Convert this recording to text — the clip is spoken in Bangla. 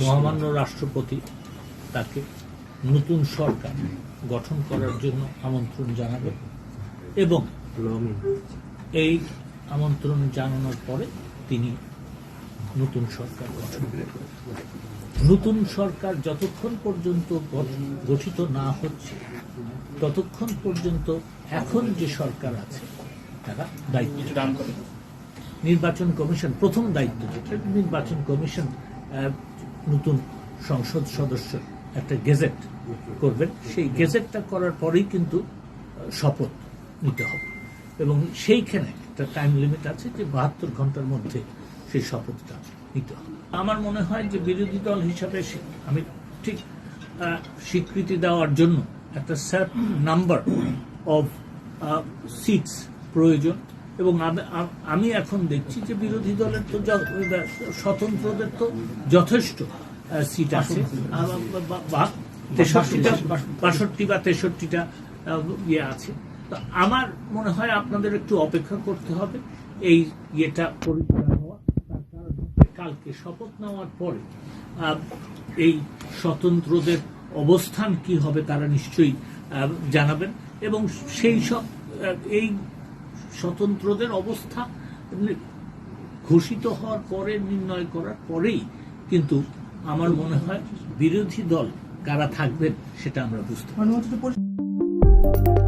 মহামান্য রাষ্ট্রপতি তাকে নতুন সরকার গঠন করার জন্য আমন্ত্রণ জানাবেন এবং এই আমন্ত্রণ জানানোর পরে তিনি নতুন সরকার গঠন নতুন সরকার যতক্ষণ পর্যন্ত গঠিত না হচ্ছে, ততক্ষণ পর্যন্ত এখন যে সরকার আছে, তারা দায়িত্ব নির্বাচন কমিশন প্রথম দায়িত্ব নির্বাচন কমিশন নতুন সংসদ সদস্য একটা গেজেট করবেন। সেই গেজেটটা করার পরেই কিন্তু শপথ নিতে হবে। এবং সেইখানে একটা টাইম লিমিট আছে যে বাহাত্তর ঘণ্টার মধ্যে সেই শপথটা নিতে হবে। আমার মনে হয় যে বিরোধী দল হিসাবে আমি ঠিক স্বীকৃতি দেওয়ার জন্য একটা সার্ট নাম্বার অফ সিটস প্রয়োজন। এবং আমি- এখন দেখছি যে বিরোধী দলের তো স্বতন্ত্রদের তো যথেষ্ট সিট আছে। বা- তেষট্টিটা। বাষট্টি বা তেষট্টিটা ইয়ে আছে। তো আমার মনে হয় আপনাদের একটু অপেক্ষা করতে হবে। এই ইয়েটা পরিষ্কার হওয়া তার কারণ কালকে শপথ নেওয়ার পরে এই স্বতন্ত্রদের অবস্থান কি হবে তারা নিশ্চয়ই জানাবেন। এবং সেই সব এই স্বতন্ত্রদের অবস্থা ঘোষিত হওয়ার পরে, নির্ণয় করার পরেই কিন্তু আমার মনে হয় বিরোধী দল কারা থাকবেন সেটা আমরা বুঝতে পারব।